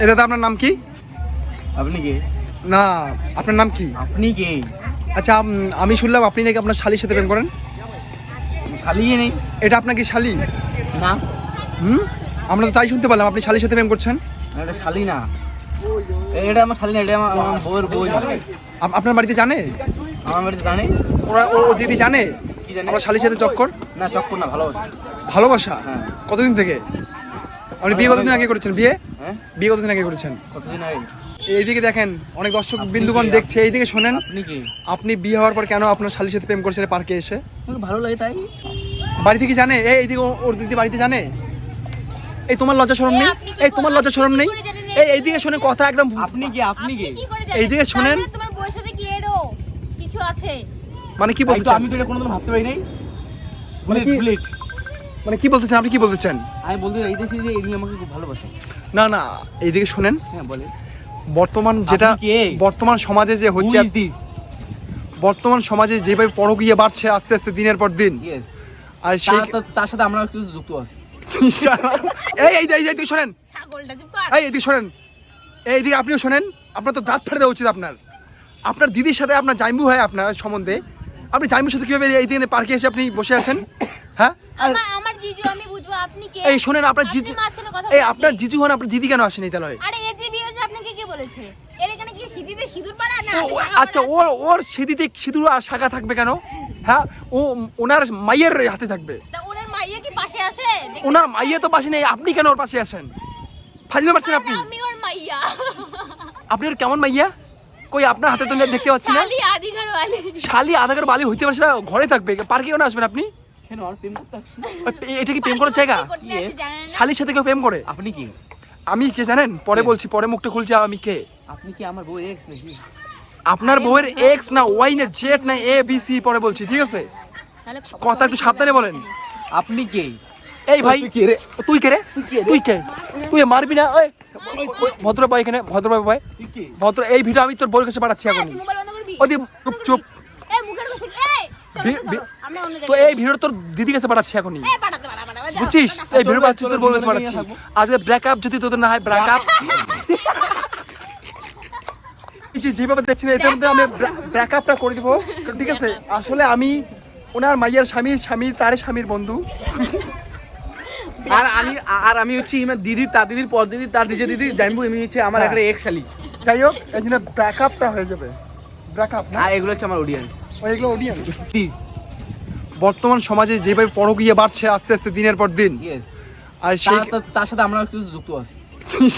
এ দাদা আপনার নাম কি? আপনি কে? না আপনার নাম কি? আপনি কে? আচ্ছা আমি শুনলাম আপনি নাকি আপনার শালির সাথে প্রেম করেন। শালিয়ে নেই। এটা আপনার কি শালি? না। হুম? আমরা তো তাই শুনতে পারলাম আপনি শালির সাথে প্রেম করছেন। এটা শালি না। এটা আমার শালি না এটা আমার বউয়ের আপ- আপনার বাড়িতে জানে? আমার বাড়িতে জানে? ওরা ও ও দিদি জানে? কি জানে? আমার শালির সাথে চক্কর? না চক্কর না ভালোবাসা। ভালোবাসা? হ্যাঁ। কতদিন থেকে? আপনি বিয়ে কতদিন আগে করেছেন? বিয়ে? হ্যাঁ? বিয়ে কতদিন আগে করেছেন? কতদিন আগে? এইদিকে দেখেন অনেক দর্শক বিন্দুগণ দেখছে এইদিকে শোনেন। আপনি কে? আপনি বিয়ে হওয়ার পর কেন আপনার শালির সাথে প্রেম করছেন পার্কে এসে? ভালো লাগে তাই। বাড়ি থেকে জানে? এই এইদিকে ওর দিদি বাড়িতে জানে? এই তোমার লজ্জা শরম নেই? এই কি তোমার লজ্জা শরম নেই? কি এই এইদিকে শুনে কথা একদম আপনি কি? আপনি কি? এইদিকে? শোনেন। মানে তোমার বউয়ের সাথে কি এরও কিছু আছে? মানে কি বলতে আমি তো এটা কোনোদিন ভাবতে পারি নাই। মানে বুলেট বুলেট। মানে কি বলতে চান আপনি কি বলতে চান? আমি বলতে চাই দেশে যে এনি আমাকে খুব ভালোবাসে না না এইদিকে শুনেন। হ্যাঁ বলে বর্তমান যেটা বর্তমান সমাজে যে হচ্ছে বর্তমান সমাজে যেভাবে পরকীয়া বাড়ছে আস্তে আস্তে দিনের পর দিন। আর সেই তার সাথে আমরা একটু যুক্ত আছি। এই এই এই এইদিকে শোনেন। এই এদিকে শোনেন। এইদিকে আপনিও শোনেন। আপনার তো দাঁত ফেটে দেওয়া উচিত আপনার। আপনার দিদির সাথে আপনার জাইম্বু হয় আপনার সম্বন্ধে। আপনি জাইম্বুর সাথে কীভাবে এই দিনে পার্কে এসে আপনি বসে আছেন? হ্যাঁ? জিজু আমি বুঝব আপনি কে? এই শোনেন আপনার জিজু এই আপনার? জিজু হন আপনার দিদি কেন আসেনি তাহলে? আরে এ যে হয়েছে আপনাকে কে বলেছে? এর এখানে কি সিঁদুর পড়া না আচ্ছা ওর ওর সিঁদিতে সিঁদুর আর শাখা থাকবে কেন? হ্যাঁ ও ওনার মাইয়ের হাতে থাকবে। তা ওনার মাইয়া কি পাশে আছে? ওনার মাইয়া তো পাশে নেই আপনি কেন ওর পাশে আসেন ফাজলে পারছেন আপনি? আমি ওর মাইয়া। আপনি ওর কেমন মাইয়া? কই আপনার হাতে তো দেখতে পাচ্ছি না। শালি আদিঘর ওয়ালি শালি আধাকার বালি হইতে পারছে না ঘরে থাকবে পার্কে কেন আসবেন আপনি? কেন আর প্রেম করতে আসছি। এটা কি প্রেম করার জায়গা? শালির সাথে কেউ প্রেম করে? আপনি কি? আমি কে জানেন? পরে বলছি পরে মুখটা খুলছি আমি কে? আপনি কি আমার বউ এক্স নাকি? আপনার বউয়ের এক্স না ওয়াই না জেড না এ বি সি পরে বলছি ঠিক আছে? কথা একটু সাবধানে বলেন? আপনি কে? এই ভাই তুই কে রে? তুই কে রে? তুই কে তুই মারবি না? ওই ভদ্র ভাই এখানে ভদ্র ভাই। কে? ভদ্র এই ভিডিও আমি তোর বউয়ের কাছে পাঠাচ্ছি এখন তুই মোবাইল ওদি চুপ চুপ এই মুখের কাছে এই চল, বি- চল, বি- আমরা অন্য তো এই ভিডিও তোর দিদির কাছে পাঠাচ্ছি এখনই। বুঝছিস? এই ভিডিও পাচ্ছিস তোর বউয়ের কাছে পাঠাচ্ছি। আজকে ব্রেকআপ যদি তোদের না হয় ব্রেকআপ যে যেভাবে দেখছি না এটার মধ্যে আমি ব্রেকআপটা করে দিব। ঠিক আছে? আসলে আমি ওনার মাইয়ার স্বামী স্বামী তার স্বামীর বন্ধু। আর আমি আর আমি হচ্ছে আমার দিদি তার দিদির পর দিদি তার নিজের দিদি জানব আমি হচ্ছে আমার হ্যাঁ। একটা এক্স শালি যাই হোক এই জন্য ব্রেকআপটা হয়ে যাবে। হ্যাঁ, এগুলো হচ্ছে আমার এগুলো বর্তমান সমাজে যেভাবে পরকীয়া ইয়ে বাড়ছে আস্তে আস্তে দিনের পর দিন আর সেই তার সাথে আমরা কিছু যুক্ত আছি।